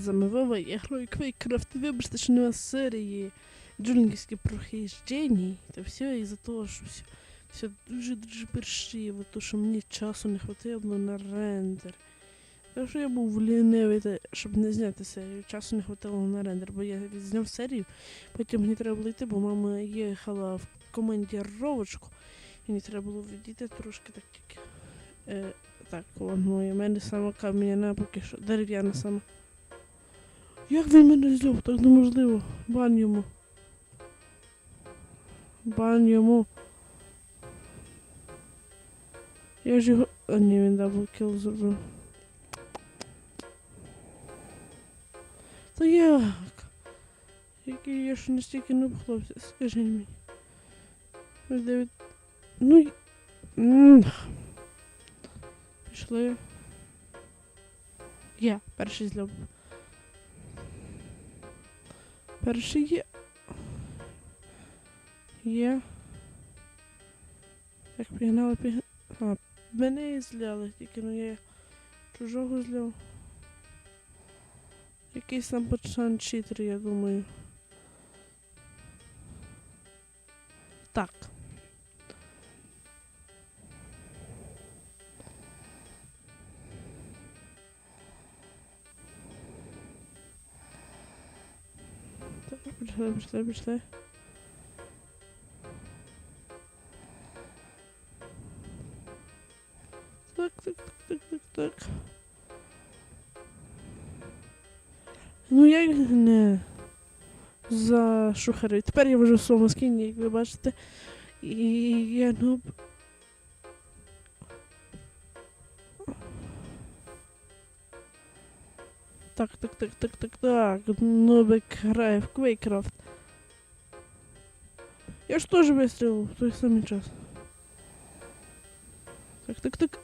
з вами Вова, я граю Квейкрафт. Вибачте, що нема серії джунглівське прохиждення. Та все із-за того, що все, все дуже-дуже першиво, то що мені часу не хватило на рендер. Так що я був лінивий, щоб не зняти серію. Часу не хватило на рендер, бо я зняв серію, потім мені треба було йти, бо мама їхала в командіровочку. І мені треба було відійти трошки так тільки. Е, так, воно, і в мене сама кам'яна поки що. Дерев'яна сама. Як він мене злюб? Так неможливо. Бан йому. Бан йому. Я ж його. А ні, він даблкіл зробив. Та як? Який я ж настільки не хлопці, скажи мені. Ось Ну. Пішли. Я перший зльоб. Перший є. Є. Так, пігнали, пігнали. А, мене і зляли, тільки ну я чужого зляв. Якийсь там пацан читер, я думаю. Так. Пішли, пішли, пішли. Так, так, так, так, так, так. Ну я їх не зашухарю. Тепер я вже в своєму скіні, як ви бачите. І я ну. Так, так, так, так, так, так. Нубик грає в Quakecraft. Я ж теж вистрілив в той самий час. Так, так, так.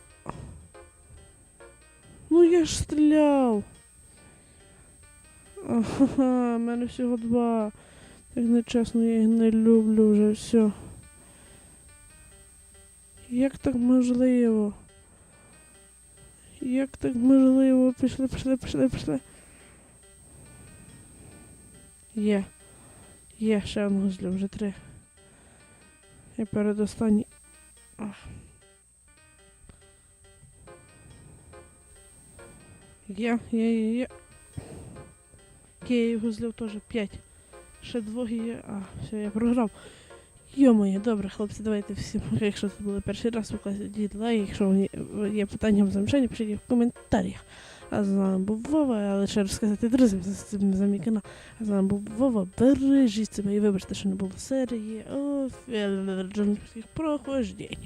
Ну я ж стріляв. Ага, в мене всього два. Так нечесно, я їх не люблю вже все. Як так можливо? Як так можливо? Пішли, пішли, пішли, пішли. Є. Є, ще одного злю, вже три. І. Ах. Є, є, є, є. Його злив теж 5. Ще двоє є. А, все, я програв. Йо-моє, добре, хлопці, давайте всім, якщо це було перший раз, покладіть лайк, якщо є- питання або замішання, пишіть в коментарях. А з вами був Вова, але ще розказати друзям за, мій канал. А з вами був Вова, бережіть себе і вибачте, що не було серії. О, фіолетових прохождень.